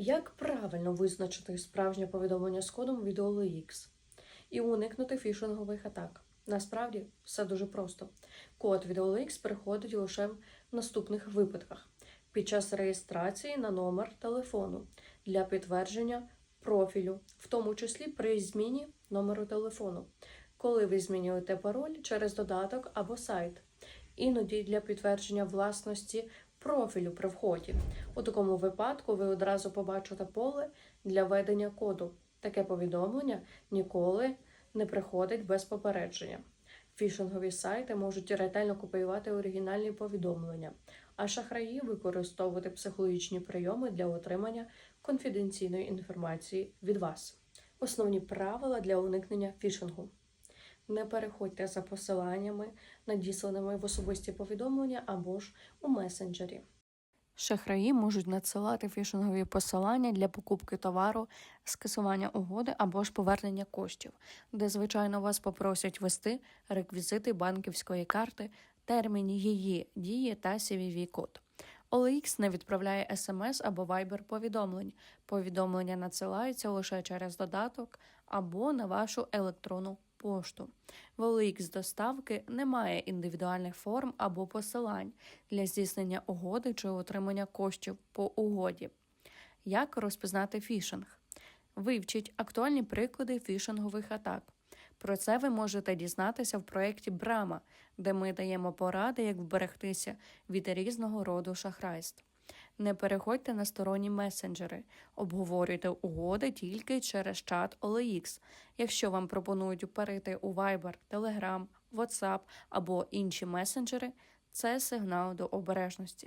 Як правильно визначити справжнє повідомлення з кодом від OLX і уникнути фішингових атак? Насправді все дуже просто. Код від OLX приходить лише в наступних випадках: під час реєстрації на номер телефону для підтвердження профілю, в тому числі при зміні номеру телефону, коли ви змінюєте пароль через додаток або сайт, іноді для підтвердження власності профілю при вході. У такому випадку ви одразу побачите поле для введення коду. Таке повідомлення ніколи не приходить без попередження. Фішингові сайти можуть ретельно копіювати оригінальні повідомлення, а шахраї використовувати психологічні прийоми для отримання конфіденційної інформації від вас. Основні правила для уникнення фішингу. Не переходьте за посиланнями, надісланими в особисті повідомлення або ж у месенджері. Шахраї можуть надсилати фішингові посилання для покупки товару, скасування угоди або ж повернення коштів, де, звичайно, вас попросять ввести реквізити банківської карти, термін її дії та CVV-код. OLX не відправляє SMS або Viber повідомлень. Повідомлення надсилаються лише через додаток або на вашу електронну пошту. В OLX доставки немає індивідуальних форм або посилань для здійснення угоди чи отримання коштів по угоді. Як розпізнати фішинг? Вивчіть актуальні приклади фішингових атак. Про це ви можете дізнатися в проєкті Брама, де ми даємо поради, як вберегтися від різного роду шахрайств. Не переходьте на сторонні месенджери, обговорюйте угоди тільки через чат OLX. Якщо вам пропонують перейти у Viber, Telegram, WhatsApp або інші месенджери, це сигнал до обережності.